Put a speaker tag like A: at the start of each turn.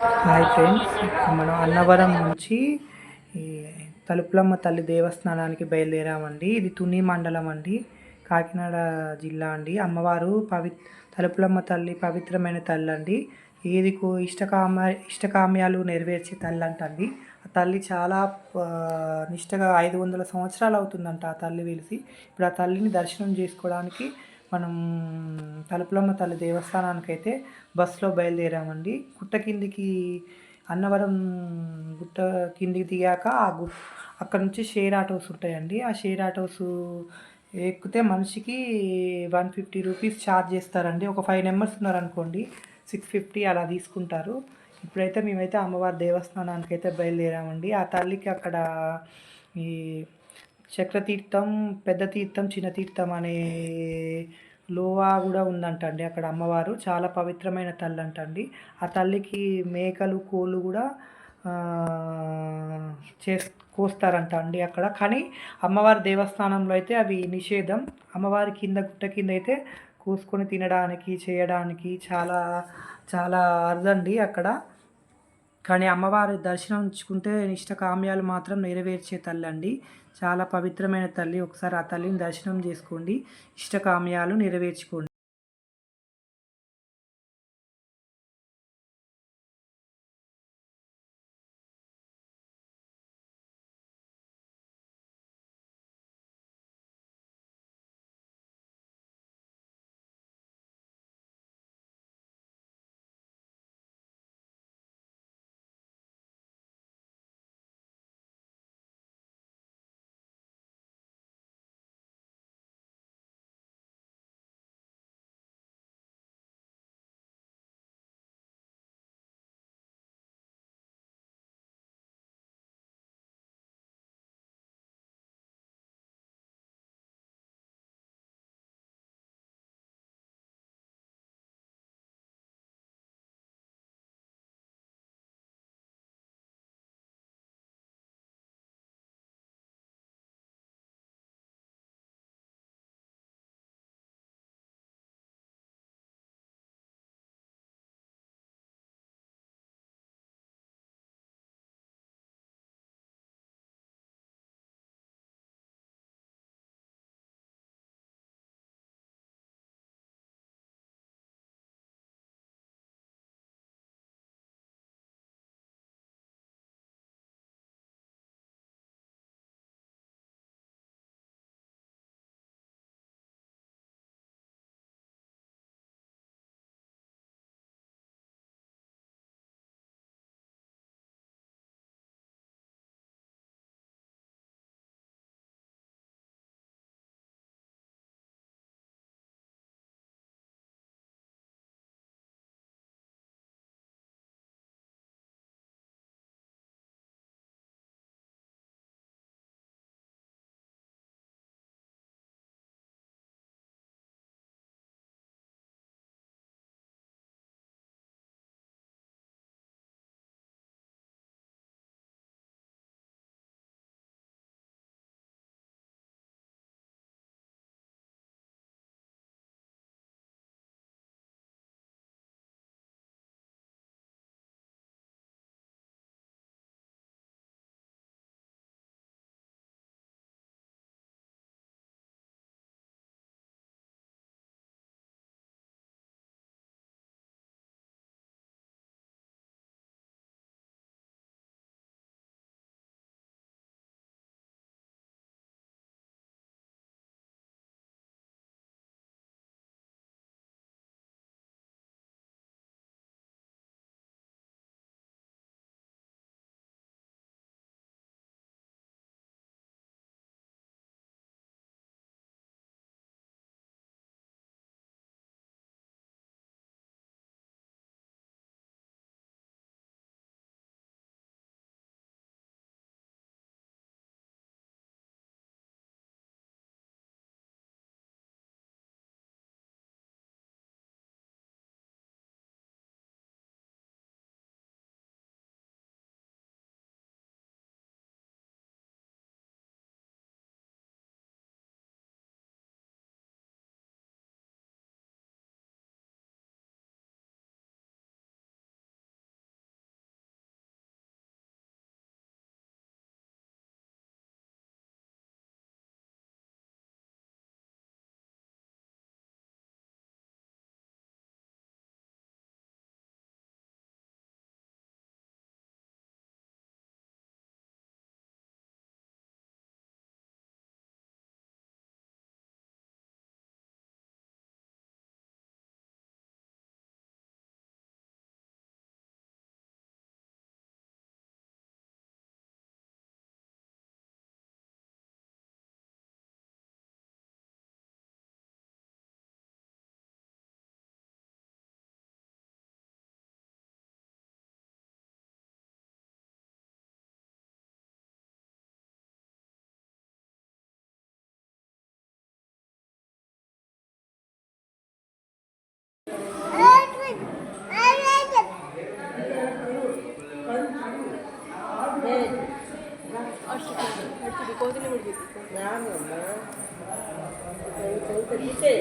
A: Hi friends మనం అన్నవరం నుంచి తలుపులమ్మ తల్లి దేవస్థానానికి బయలుదేరామండి. ఇది తుని మండలం అండి. కాకినాడ జిల్లా అండి. అమ్మవారు పవి తలుపులమ్మ తల్లి పవిత్రమైన తల్లి అండి. ఏది కో ఇష్టకామ ఇష్టకామ్యాలు నెరవేర్చే తల్లి అంటండి. ఆ తల్లి చాలా నిష్టగా ఐదు వందల సంవత్సరాలు అవుతుందంట ఆ తల్లి వెలిసి. ఇప్పుడు ఆ తల్లిని దర్శనం చేసుకోవడానికి మనం తలుపులమ్మ తల్లి దేవస్థానానికి అయితే బస్సులో బయలుదేరామండి. గుట్ట కిందికి అన్నవరం గుట్ట కిందికి దిగాక ఆ గు అక్కడ నుంచి షేర్ ఆటోస్ ఉంటాయండి. ఆ షేర్ ఆటోస్ ఎక్కితే మనిషికి వన్ ఫిఫ్టీ రూపీస్ ఛార్జ్ చేస్తారండి. ఒక ఫైవ్ మెంబర్స్ ఉన్నారనుకోండి సిక్స్ ఫిఫ్టీ అలా తీసుకుంటారు. ఇప్పుడైతే మేమైతే అమ్మవారి దేవస్థానానికి అయితే బయలుదేరామండి. ఆ తల్లికి అక్కడ ఈ చక్రతీర్థం పెద్ద తీర్థం చిన్న తీర్థం అనే లోవా కూడా ఉందంట అండి అక్కడ అమ్మవారు. చాలా పవిత్రమైన తల్లి అంటండి ఆ తల్లికి మేకలు కోళ్ళు కూడా చే కోస్తారంట అండి అక్కడ. కానీ అమ్మవారి దేవస్థానంలో అయితే అవి నిషేధం. అమ్మవారి కింద గుట్ట కింద అయితే కోసుకొని తినడానికి చేయడానికి చాలా చాలా అరుదండి అక్కడ. కానీ అమ్మవారి దర్శనం ఉంచుకుంటే ఇష్టకామ్యాలు మాత్రం నెరవేర్చే తల్లి అండి చాలా పవిత్రమైన తల్లి. ఒకసారి ఆ తల్లిని దర్శనం చేసుకోండి. ఇష్టకామ్యాలు నెరవేర్చుకోండి.
B: ಅಷ್ಟು ಅಷ್ಟು ಬಿಕೋದಿನ ಬಿಡಬೇಕು ನಾನು ಕೈ ಕೈ ಕೈ